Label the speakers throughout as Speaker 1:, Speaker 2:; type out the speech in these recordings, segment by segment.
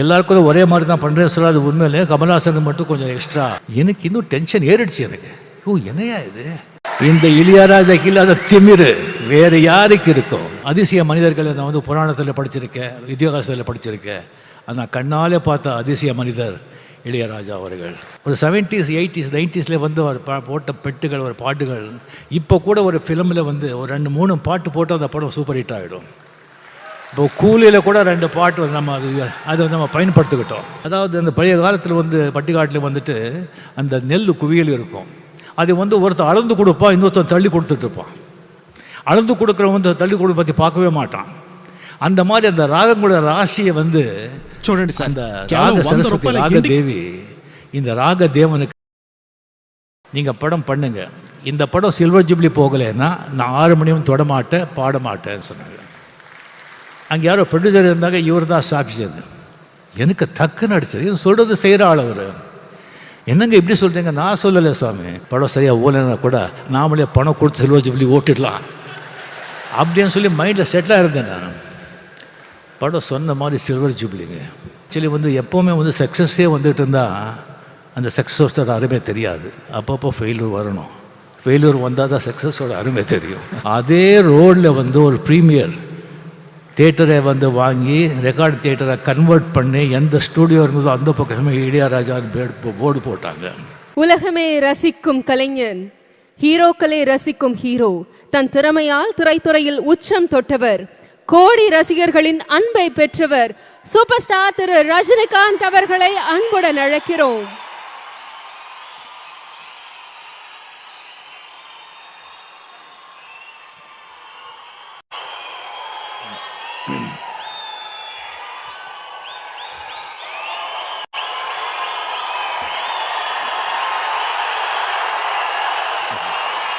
Speaker 1: எல்லாருக்கும் ஒரே மாதிரி தான் பண்ணுறேன் சார் அது உண்மையிலே கமல்ஹாசன் மட்டும் கொஞ்சம் எக்ஸ்ட்ரா எனக்கு இன்னும் டென்ஷன் ஏறிடுச்சு எனக்கு. ஓ என்னையா இது? இந்த இளையராஜாக்கு இல்லாத திமிரு வேற யாருக்கு இருக்கும்? அதிசய மனிதர்களை நான் வந்து புராணத்தில் படிச்சிருக்கேன் இதிகாசத்தில் படிச்சிருக்கேன். அது நான் கண்ணாலே பார்த்த அதிசய மனிதர் இளையராஜா அவர்கள். ஒரு செவன்ட்டீஸ் எயிட்டிஸ் நைன்டிஸில் வந்து அவர் போட்ட பெட்டுகள் ஒரு பாட்டுகள். இப்போ கூட ஒரு ஃபிலிமில் வந்து ஒரு ரெண்டு மூணு பாட்டு போட்டு அந்த படம் சூப்பர் ஹிட் ஆகிடும் இப்போ கூலியில் கூட ரெண்டு பாட்டு வந்து நம்ம அது அதை நம்ம பயன்படுத்திக்கிட்டோம் அதாவது அந்த பழைய காலத்தில் வந்து பட்டிக்காட்டில் வந்துட்டு அந்த நெல் குவியல் இருக்கும் அது வந்து ஒருத்தர் அளந்து கொடுப்பான் இன்னொருத்தர் தள்ளி கொடுத்துட்டு இருப்பான் அளந்து கொடுக்குறவன் வந்து தள்ளி கொடு பற்றி பார்க்கவே மாட்டான் அந்த மாதிரி அந்த ராகங்களோட ராசியை வந்து
Speaker 2: చూడండి సార్
Speaker 1: அந்த
Speaker 2: కేవలం
Speaker 1: ராக
Speaker 2: వంద
Speaker 1: சரஸ்வதி
Speaker 2: రూపాయల
Speaker 1: ராக
Speaker 2: గిండి
Speaker 1: தேவி இந்த ராக தேவனுக்கு நீங்கள் படம் பண்ணுங்க இந்த படம் சில்வர் ஜூப்ளி போகலைன்னா நான் ஆறு மணியும் தொட மாட்டேன் பாட மாட்டேன்னு சொன்னாங்க அங்கே யாரோ ப்ரொடியூசர் இருந்தாங்க இவர் தான் சாட்சி எனக்கு டக்குன்னு அடிச்சது. இது சொல்கிறது செய்கிற ஆள் அவர். என்னங்க இப்படி சொல்கிறீங்க நான் சொல்லலை சாமி. படம் சரியாக ஓலைன்னா கூட நாமளே பணம் கொடுத்து சில்வர் ஜூப்ளி ஓட்டிடலாம். அப்படின்னு சொல்லி மைண்டில் செட்டிலாக இருந்தேன் நான். படம் சொன்ன மாதிரி சில்வர் ஜூப்ளிங்க ஆக்சுவலி வந்து எப்போவுமே வந்து சக்ஸஸே வந்துட்டு இருந்தால் அந்த சக்ஸஸோட அருமை தெரியாது. அப்பப்போ ஃபெயிலியர் வரணும். ஃபெயிலியர் வந்தால் தான் சக்ஸஸோட அருமை தெரியும். அதே ரோடில் வந்து ஒரு ப்ரீமியர் தேட்டரை வந்து வாங்கி ரெக்கார்டு தேட்டரை கன்வெர்ட் பண்ணி எந்த ஸ்டூடியோ இருந்ததோ அந்த பக்கமே இளையராஜா போர்டு போட்டாங்க.
Speaker 3: உலகமே ரசிக்கும் கலைஞன் ஹீரோக்களே ரசிக்கும் ஹீரோ தன் திறமையால் திரைத்துறையில் உச்சம் தொட்டவர் கோடி ரசிகர்களின் அன்பை பெற்றவர் சூப்பர் ஸ்டார் திரு ரஜினிகாந்த் அவர்களை அன்புடன் அழைக்கிறோம்.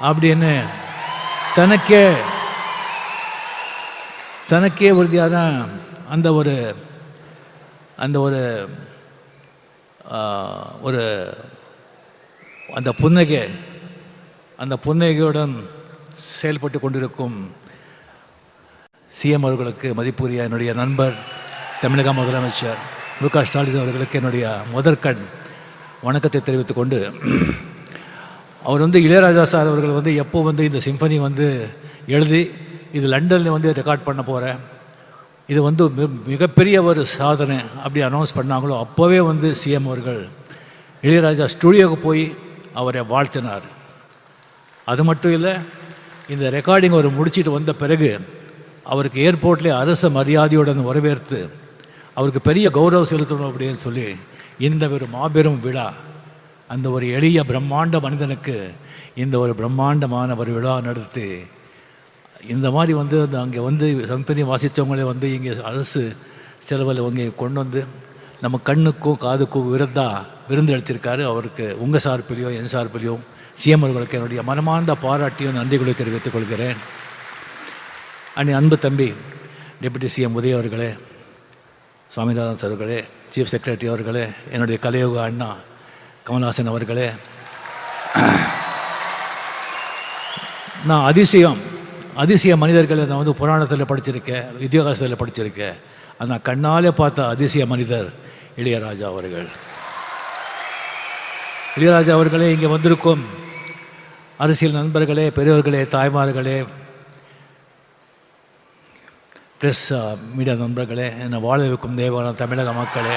Speaker 1: அப்படின்னு தனக்கே தனக்கே உறுதியான அந்த ஒரு அந்த ஒரு ஒரு அந்த புன்னகை அந்த புன்னகையுடன் செயல்பட்டு கொண்டிருக்கும் சிஎம் அவர்களுக்கு மதிப்புரிய என்னுடைய நண்பர் தமிழக முதலமைச்சர் மு க ஸ்டாலின் அவர்களுக்கு என்னுடைய முதற்கண் வணக்கத்தை தெரிவித்துக் கொண்டு அவர் வந்து இளையராஜா சார் அவர்கள் வந்து எப்போ வந்து இந்த சிம்பனி வந்து எழுதி இது லண்டனில் வந்து ரெக்கார்ட் பண்ண போகிறேன் இது வந்து மிகப்பெரிய ஒரு சாதனை அப்படி அனௌன்ஸ் பண்ணாங்களோ அப்போவே வந்து சிஎம் அவர்கள் இளையராஜா ஸ்டுடியோவுக்கு போய் அவரை வாழ்த்தினார். அது மட்டும் இல்லை இந்த ரெக்கார்டிங் அவர் முடிச்சுட்டு வந்த பிறகு அவருக்கு ஏர்போர்ட்லேயே அரச மரியாதையுடன் வரவேற்று அவருக்கு பெரிய கௌரவம் செலுத்தணும் அப்படின்னு சொல்லி இந்த ஒரு மாபெரும் விழா அந்த ஒரு எளிய பிரம்மாண்ட மனிதனுக்கு இந்த ஒரு பிரம்மாண்டமான ஒரு விழா நடத்தி இந்த மாதிரி வந்து அந்த அங்கே வந்து சம்பனி வாசித்தவங்களே வந்து இங்கே அரசு செலவில் இங்கே கொண்டு வந்து நம்ம கண்ணுக்கும் காதுக்கும் விருந்தா விருந்து அளித்திருக்காரு. அவருக்கு உங்கள் சார்பிலையோ என் சார்பிலையோ சிஎம் அவர்களுக்கு என்னுடைய மனமார்ந்த பாராட்டியும் நன்றிகளை தெரிவித்துக் கொள்கிறேன். அண்ணி அன்பு தம்பி டெபுட்டி சிஎம் உதய அவர்களே சுவாமிநாதன் சார் அவர்களே சீஃப் செக்ரட்டரி அவர்களே என்னுடைய கலையோக அண்ணா கமல்ஹாசன் அவர்களே நான் அதிசயம் அதிசய மனிதர்களை நான் வந்து புராணத்தில் படிச்சிருக்கேன் இதிகாசத்தில் படிச்சிருக்கேன். அது நான் கண்ணாலே பார்த்த அதிசய மனிதர் இளையராஜா அவர்கள். இளையராஜா அவர்களே இங்கே வந்திருக்கும் அரசியல் நண்பர்களே பெரியவர்களே தாய்மார்களே ப்ளஸ் மீடியா நண்பர்களே என்னை வாழ வைக்கும் தேவான தமிழக மக்களே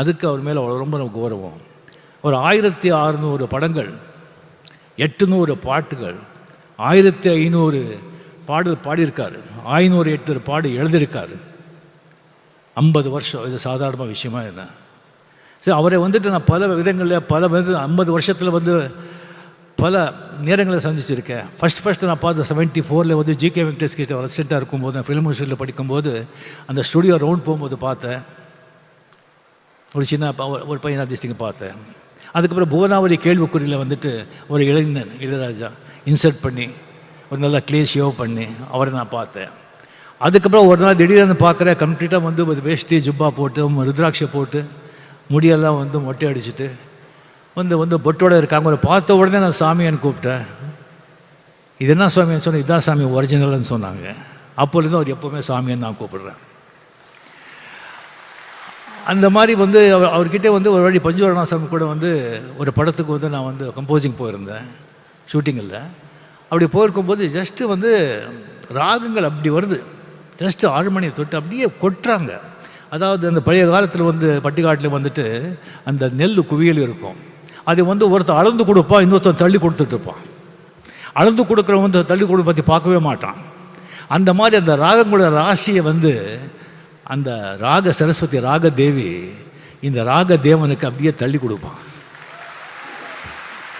Speaker 1: அதுக்கு அவர் மேலே அவ்வளோ ரொம்ப நமக்கு கௌரவம். ஒரு ஆயிரத்தி அறுநூறு படங்கள் எட்டுநூறு பாட்டுகள் ஆயிரத்தி ஐநூறு பாடல் பாடியிருக்கார். ஐநூறு எட்டு பாடு எழுதியிருக்கார். ஐம்பது வருஷம் இது சாதாரண விஷயமா என்ன? சரி அவரை வந்துட்டு நான் பல விதங்களில் பல வந்து ஐம்பது வருஷத்தில் வந்து பல நேரங்களை சந்திச்சிருக்கேன். ஃபஸ்ட் ஃபஸ்ட்டு நான் பார்த்த செவன்ட்டி ஃபோரில் வந்து ஜிகே வெங்கடேஷ் கிட்ட ரெசிடெண்ட்டாக இருக்கும்போது நான் ஃபிலிம் யூனிவர்சிட்டியில் படிக்கும்போது அந்த ஸ்டுடியோ ரவுண்ட் போகும்போது பார்த்தேன். ஒரு சின்ன ப- ஒரு- பையன் அதிர்ஷ்டிங்க பார்த்தேன். அதுக்கப்புறம் புவனாவரி கேள்விக்குறியில் வந்துட்டு ஒரு இளைஞன் இளையராஜா இன்சர்ட் பண்ணி ஒரு நல்ல க்ளீன் ஷேவ் பண்ணி அவரை நான் பார்த்தேன். அதுக்கப்புறம் ஒரு நாள் திடீர்னு பார்க்குறேன் கம்ப்ளீட்டாக வந்து ஒரு வேஷ்டி ஜுப்பா போட்டு ருத்ராட்சை போட்டு முடியெல்லாம் வந்து மொட்டை அடிச்சுட்டு வந்து வந்து பொட்டோட இருக்காங்க. ஒரு பார்த்த உடனே நான் சாமியான்னு கூப்பிட்டேன். இது என்ன சாமியான்னு சொன்னேன். இதான் சாமி ஒரிஜினல்னு சொன்னாங்க. அப்போலேருந்து அவர் எப்போவுமே சாமியான்னு நான் கூப்பிடுறேன். அந்த மாதிரி வந்து அவர் அவர்கிட்ட வந்து ஒரு வழி பஞ்சுவரணாசம் கூட வந்து ஒரு படத்துக்கு வந்து நான் வந்து கம்போசிங் போயிருந்தேன். ஷூட்டிங்கில் அப்படி போயிருக்கும்போது ஜஸ்ட்டு வந்து ராகங்கள் அப்படி வருது. ஜஸ்ட்டு ஆழ்மணியை தொட்டு அப்படியே கொட்டுறாங்க. அதாவது அந்த பழைய காலத்தில் வந்து பட்டிக்காட்டில் வந்துட்டு அந்த நெல் குவியல் இருக்கும். அது வந்து ஒருத்தர் அளந்து கொடுப்பான் இன்னொருத்தன் தள்ளி கொடுத்துட்டு இருப்பான். அளந்து கொடுக்குறவன் வந்து தள்ளி கொடு பற்றி பார்க்கவே மாட்டான். அந்த மாதிரி அந்த ராகங்களோட ராசியை வந்து அந்த ராக சரஸ்வதி ராக தேவி இந்த ராக தேவனுக்கு அப்படியே தள்ளி கொடுப்பான்.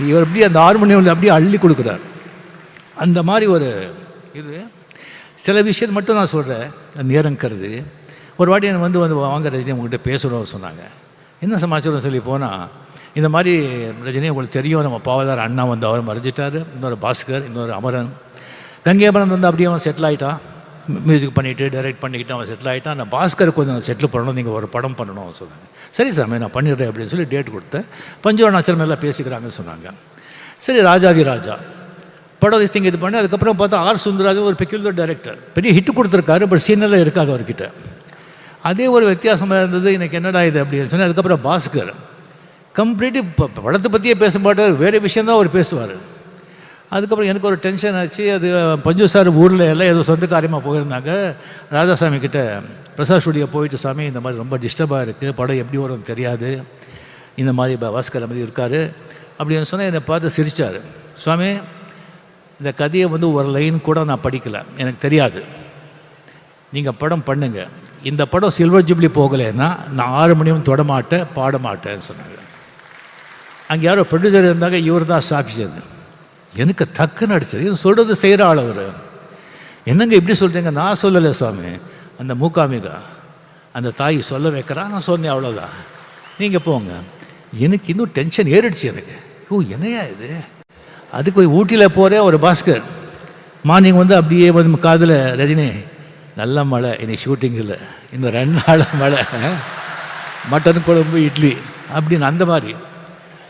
Speaker 1: இவர் அப்படியே அந்த ஹார்மோனியமில் அப்படியே அள்ளி கொடுக்குறார். அந்த மாதிரி ஒரு இது. சில விஷயத்தை மட்டும் நான் சொல்கிறேன் நேரம் கருது. ஒரு வாட்டி எனக்கு வந்து வந்து வாங்க ரஜினி உங்கள்கிட்ட பேசணும்னு சொன்னாங்க. என்ன சமாச்சாரம் சொல்லி போனால் இந்த மாதிரி ரஜினி உங்களுக்கு தெரியும் நம்ம பாவதார் அண்ணா வந்து அவர் மறைஞ்சிட்டார். இன்னொரு பாஸ்கர் இன்னொரு அமரன். கங்கேபரன் வந்து அப்படியே அவன் செட்டில் ஆகிட்டான் மியூசிக் பண்ணிவிட்டு டைரக்ட் பண்ணிக்கிட்டு அவன் செட்டில் ஆகிட்டான் அந்த பாஸ்கர் கொஞ்சம் செட்டில் பண்ணணும். நீங்கள் ஒரு படம் பண்ணணும் சொன்னாங்க. சரி சாமி நான் பண்ணிடுறேன் அப்படின்னு சொல்லி டேட் கொடுத்தேன். பஞ்சவர்ணாச்சலம் எல்லாம் பேசிக்கிறாங்கன்னு சொன்னாங்க. சரி ராஜாதி ராஜா. படம் திங்க இது பண்ணி அதுக்கப்புறம் பார்த்தா ஆர் சுந்தராஜன் ஒரு பெக்யூலர் டைரக்டர் பெரிய ஹிட் கொடுத்துருக்காரு பட் சீனரில் இருக்காது அவர்கிட்ட. அதே ஒரு வித்தியாசமாக இருந்தது எனக்கு என்னடா இது அப்படின்னு சொன்னேன். அதுக்கப்புறம் பாஸ்கர். கம்ப்ளீட்டு இப்போ படத்தை பற்றியே பேச மாட்டார். வேறு விஷயந்தான் அவர் பேசுவார். அதுக்கப்புறம் எனக்கு ஒரு டென்ஷன் ஆச்சு. அது பஞ்சு சார் ஊரில் எல்லாம் ஏதோ சொந்த காரியமாக போயிருந்தாங்க. ராஜாசாமி கிட்ட பிரசாத் ஸ்டுடியோ போயிட்டு சாமி இந்த மாதிரி ரொம்ப டிஸ்டர்பாக இருக்குது படம் எப்படி வரும்னு தெரியாது. இந்த மாதிரி ப- பாஸ்கர் மாதிரி இருக்கார். அப்படின்னு சொன்னால் என்னை பார்த்து சிரித்தார் சுவாமி இந்த கதையை வந்து ஒரு லைன் கூட நான் படிக்கலை. எனக்கு தெரியாது. நீங்கள் படம் பண்ணுங்கள் இந்த படம் சில்வர் ஜூப்ளி போகலைன்னா நான் ஆறு மணியும் தொடமாட்டேன் பாடமாட்டேன்னு சொன்னாங்க அங்கே யாரோ ப்ரொடியூசர் இருந்தாங்க இவர் தான் சாட்சி அது எனக்கு டக்குன்னு அடிச்சது. இது சொல்கிறது செய்கிற ஆள் அவர். என்னங்க இப்படி சொல்கிறீங்க நான் சொல்லலை சுவாமி அந்த மூக்காமிகா அந்த தாய் சொல்ல வைக்கிறா நான் சொன்னேன் அவ்வளோதான் நீங்கள் போங்க. எனக்கு இன்னும் டென்ஷன் ஏறிடுச்சு எனக்கு. ஓ என்னையா இது? அதுக்கு போய் ஊட்டியில் போகிறேன் ஒரு பாஸ்கர். மார்னிங் வந்து அப்படியே வந்து காதில் ரஜினி நல்ல மழை. இன்னைக்கு ஷூட்டிங் இல்லை. இன்னும் ரெண்டு நாள் மழை. மட்டன் குழம்பு இட்லி. அப்படின்னு அந்த மாதிரி.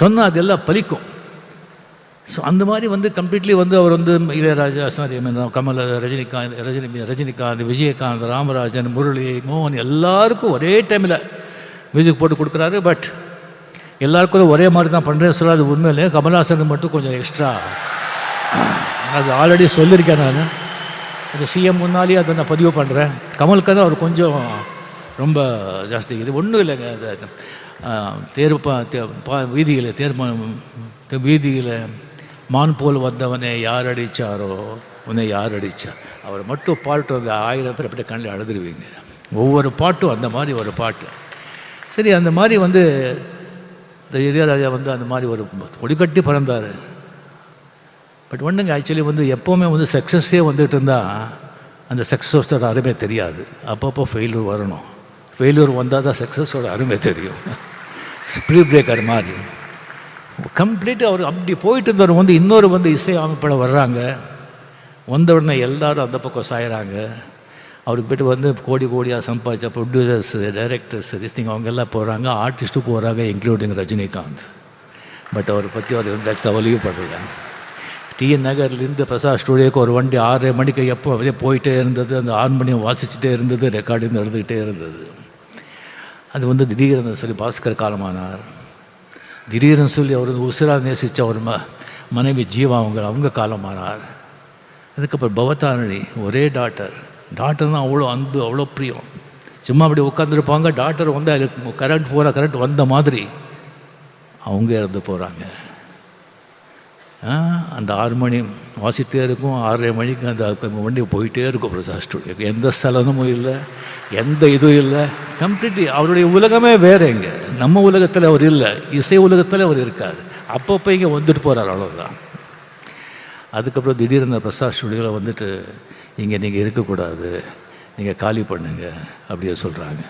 Speaker 1: சொன்னால் அதெல்லாம் பலிக்கும். ஸோ அந்த மாதிரி வந்து கம்ப்ளீட்லி வந்து அவர் வந்து இளையராஜா சாரி கமல் ரஜினிகாந்த் ரஜினி ரஜினிகாந்த் விஜயகாந்த் ராமராஜன் முரளி மோகன் எல்லாருக்கும் ஒரே டைமில் மியூசிக் போட்டு கொடுக்குறாரு. பட் எல்லாருக்கும் ஒரே மாதிரி தான் பண்ணுறேன் சொல்ல அது உண்மையிலே கமல்ஹாசனுக்கு மட்டும் கொஞ்சம் எக்ஸ்ட்ரா அது ஆல்ரெடி சொல்லியிருக்கேன் நான். அது சிஎம் முன்னாலேயே அதை நான் பதிவு பண்ணுறேன் கமலுக்கு தான் அவர் கொஞ்சம் ரொம்ப ஜாஸ்தி இது ஒன்றும் இல்லைங்க. தேர் பா தே- பா வீதியில் தேர் வீதியில் மான் போல் வந்தவனை யார் அடித்தாரோ உன்னை யார் அடித்தார் அவர் மட்டும் பாட்டு ஆயிரம் பேர் அப்படியே கண்ணில் அழுதுருவீங்க. ஒவ்வொரு பாட்டும் அந்த மாதிரி ஒரு பாட்டு. சரி அந்த மாதிரி வந்து இளையராஜா வந்து அந்த மாதிரி ஒரு கொடிக்கட்டி பிறந்தார். பட் ஒன்றுங்க ஆக்சுவலி வந்து எப்போவுமே வந்து சக்ஸஸே வந்துட்டு இருந்தால் அந்த சக்ஸஸ் யாருமே தெரியாது. அப்பப்போ ஃபெயிலு வரணும். ஃபெயிலியர் வந்தால் தான் சக்ஸஸோட அருமை தெரியும். ஸ்ப்ரீ பிரேக்கர் மாதிரி. கம்ப்ளீட்டாக அவர் அப்படி போயிட்டு இருந்தவர் வந்து இன்னொரு வந்து இசை அமைப்பில் வர்றாங்க. வந்த உடனே எல்லாரும் அந்த பக்கம் சாயிறாங்க. அவருக்கு போய்ட்டு வந்து கோடி கோடியாக சம்பாதிச்ச ப்ரொடியூசர்ஸ் டைரக்டர்ஸ் திஸ்திங் அவங்க எல்லாம் போகிறாங்க ஆர்டிஸ்ட்டும் போகிறாங்க இன்க்ளூடிங் ரஜினிகாந்த். பட் அவரை பற்றி அவர் எந்த கவலையும் படல. டிஎன் நகர்லேருந்து பிரசாத் ஸ்டூடியோக்கு ஒரு வண்டி ஆறரை மணிக்கு எப்போ அப்படியே போயிட்டே இருந்தது. அந்த ஆறு மணியை வாசிச்சுட்டே இருந்தது. ரெக்கார்டிங் நடந்துக்கிட்டே இருந்தது. அது வந்து திடீர்னு சொல்லி பாஸ்கர் காலமானார். திடீர்னு சொல்லி அவர் உசிரா நேசித்த ஒரு ம மனைவி ஜீவா அவங்க அவங்க காலமானார். அதுக்கப்புறம் பவதாரணி ஒரே டாக்டர் டாக்டர் தான் அவ்வளோ அன்பு அவ்வளோ பிரியம். சும்மா அப்படி உட்காந்துருப்பாங்க டாக்டர் வந்தால் கரண்ட் போகிற கரண்ட் வந்த மாதிரி அவங்க இறந்து போகிறாங்க அந்த ஆறு மணி வாசிட்டே இருக்கும் ஆறரை மணிக்கு அந்த வண்டி போயிட்டே இருக்கும் பிரசாத் ஸ்டுடியோக்கு எந்த ஸ்தலமும் இல்லை எந்த இதுவும் இல்லை. கம்ப்ளீட்லி அவருடைய உலகமே வேறு இங்கே. நம்ம உலகத்தில் அவர் இல்லை இசை உலகத்தில் அவர் இருக்கார். அப்பப்போ இங்கே வந்துட்டு போகிறார் அவ்வளோதான் அதுக்கப்புறம் திடீர்னு பிரசாத் ஸ்டுடியோவில் வந்துட்டு இங்கே நீங்கள் இருக்கக்கூடாது நீங்கள் காலி பண்ணுங்க அப்படியே சொல்கிறாங்க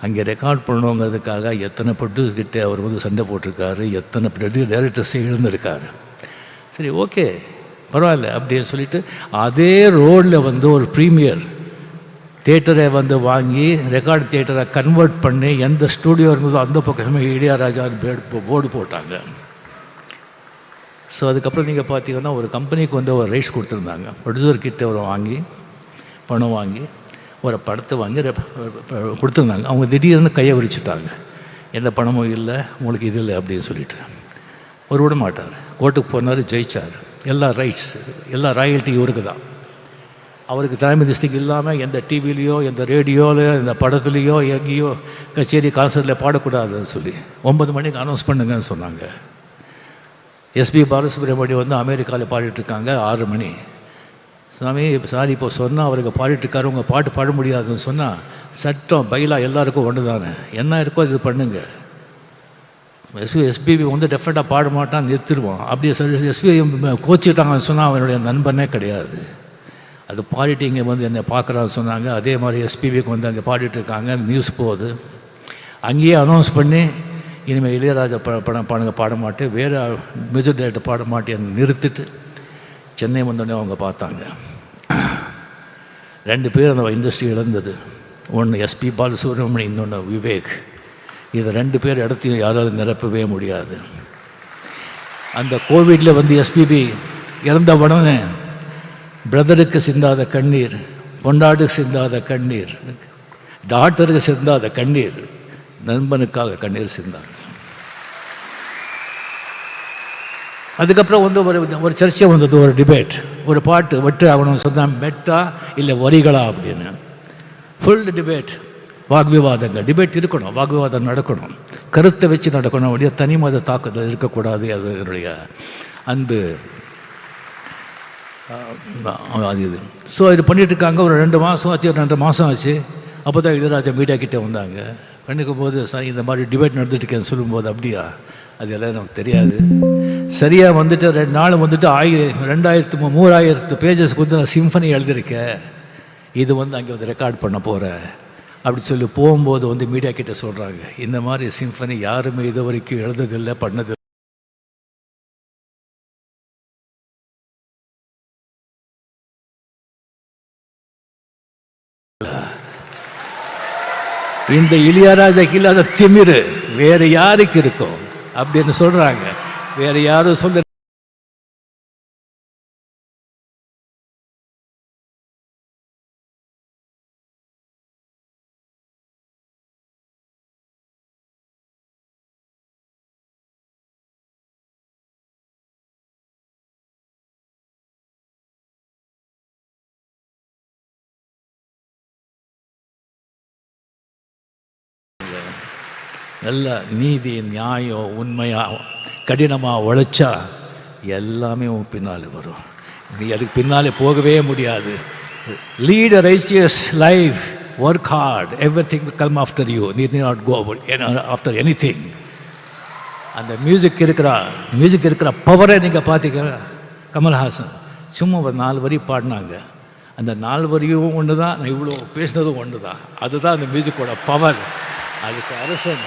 Speaker 1: அங்கே ரெக்கார்ட் பண்ணணுங்கிறதுக்காக எத்தனை ப்ரொடியூஸ் கிட்டே அவர் வந்து சண்டை போட்டிருக்காரு எத்தனை டைரக்டர்ஸ் எழுந்திருக்காரு சரி ஓகே பரவாயில்ல அப்படின்னு சொல்லிட்டு அதே ரோடில் வந்து ஒரு ப்ரீமியர் தேட்டரை வந்து வாங்கி ரெக்கார்டு தேட்டரை கன்வெர்ட் பண்ணி எந்த ஸ்டூடியோ இருந்ததோ அந்த பக்கமே இளையராஜா போர்டு போட்டாங்க. ஸோ அதுக்கப்புறம் நீங்கள் பார்த்தீங்கன்னா ஒரு கம்பெனிக்கு வந்து ஒரு ரைட்ஸ் கொடுத்துருந்தாங்க. ப்ரொடியூசர் கிட்ட ஒரு வாங்கி பணம் வாங்கி ஒரு படத்தை வாங்கி கொடுத்துருந்தாங்க. அவங்க திடீர்னு கையை விரிச்சுட்டாங்க. எந்த பணமும் இல்லை உங்களுக்கு இது இல்லை அப்படின்னு சொல்லிட்டு. ஒரு விட மாட்டார். கோர்ட்டுக்கு போனார் ஜெயிச்சார். எல்லா ரைட்ஸ் எல்லா ராயல்ட்டி இவருக்கு தான் அவருக்கு தலைமை திஸ்திக்கு இல்லாமல் எந்த டிவிலையோ எந்த ரேடியோவில் எந்த படத்துலேயோ எங்கேயோ கச்சேரி கான்சர்ட்டில் பாடக்கூடாதுன்னு சொல்லி ஒன்பது மணிக்கு அனௌன்ஸ் பண்ணுங்கன்னு சொன்னாங்க. எஸ்பி பாலசுப்ரமணியம் வந்து அமெரிக்காவில் பாடிட்டுருக்காங்க ஆறு மணி. சுவாமி சாரி இப்போ சொன்னால் அவருக்கு பாடிட்டுருக்காரு உங்கள் பாட்டு பாட முடியாதுன்னு சொன்னால் சட்டம் பைலா எல்லாருக்கும் ஒன்று தானே என்ன இருக்கோ இது பண்ணுங்கள் எஸ்பி எஸ்பிபி வந்து டெஃபினட்டாக பாட மாட்டான் நிறுத்திடுவான். அப்படியே சொல்லி எஸ்பிஐ கோச்சிக்கிட்டாங்கன்னு சொன்னால் அவனுடைய நண்பனே கிடையாது. அது பாடிட்டு இங்கே வந்து என்னை பார்க்குறான்னு சொன்னாங்க. அதே மாதிரி எஸ்பிபிக்கு வந்து அங்கே பாடிட்டுருக்காங்க நியூஸ் போகுது. அங்கேயே அனௌன்ஸ் பண்ணி இனிமேல் இளையராஜா ப படம் பாடுங்க பாட மாட்டேன். வேறு மியூசிக் டைரக்டர் பாட மாட்டேன்னு நிறுத்திட்டு சென்னை வந்தோடனே அவங்க பார்த்தாங்க. ரெண்டு பேர் அந்த இண்டஸ்ட்ரி இழந்தது. ஒன்று எஸ்பி பாலசுப்ரமணியம் இன்னொன்று விவேக். இதை ரெண்டு பேர் இடத்தையும் யாராலும் நிரப்பவே முடியாது. அந்த கோவிடில் வந்து எஸ்பிபி இறந்த உடனே பிரதருக்கு சிந்தாத கண்ணீர் பொண்டாட்டுக்கு சிந்தாத கண்ணீர் டாக்டருக்கு சிந்தாத கண்ணீர் நண்பனுக்காக கண்ணீர் சிந்தாங்க. அதுக்கப்புறம் வந்து ஒரு ஒரு சர்ச்சை வந்தது ஒரு டிபேட் ஒரு பாட்டு வெட்டு அவனும் சொன்னான் மெட்டா இல்லை வரிகளா அப்படின்னு. ஃபுல் டிபேட் வாக்விவாதங்கள் டிபேட் இருக்கணும் வாக்விவாதம் நடக்கணும். கருத்தை வச்சு நடக்கணும். அப்படியே தனி மத தாக்குதல் இருக்கக்கூடாது. அது என்னுடைய அன்பு. அது இது. ஸோ இது பண்ணிகிட்டு இருக்காங்க. ஒரு ரெண்டு மாதம் ஆச்சு ரெண்டு மாதம் ஆச்சு. அப்போ தான் இளையராஜா மீடியா கிட்டே வந்தாங்க. பண்ணிக்கும் போது சார் இந்த மாதிரி டிபேட் நடந்துட்டு இருக்கேன்னு சொல்லும்போது அப்படியா? அது எல்லாம் நமக்கு தெரியாது. சரியாக வந்துட்டு ரெண்டு நாள் வந்துட்டு ஆயி ரெண்டாயிரத்து மூணாயிரத்து பேஜஸ்க்கு வந்து நான் சிம்பனி எழுதியிருக்கேன். இது வந்து அங்கே வந்து ரெக்கார்ட் பண்ண போகிறேன் அப்படி சொல்லி போகும்போது வந்து மீடியா கிட்ட சொல்கிறாங்க இந்த மாதிரி சிம்ஃபனி யாருமே இது வரைக்கும் எழுததில்லை பண்ணது இந்த இளையராஜாக்கு இல்லாத திமிரு வேற யாருக்கு இருக்கும்? அப்படின்னு சொல்றாங்க. வேற யாரும் சொல்ல நல்ல நீதி நியாயம் உண்மையாக கடினமாக உழைச்சா எல்லாமே உன் பின்னால் வரும். நீ அதுக்கு பின்னாலே போகவே முடியாது. Lead a righteous life work hard everything come after you need not go after anything அந்த மியூசிக் இருக்கிற மியூசிக் இருக்கிற பவரை நீங்கள் பார்த்தீங்க கமல்ஹாசன் சும்மா ஒரு நாலு வரி பாடினாங்க. அந்த நாலு வரியும் ஒன்று தான் நான் இவ்வளோ பேசினதும் ஒன்று தான் அதுதான் அந்த மியூசிக்கோட பவர் அதுக்கு அரசன்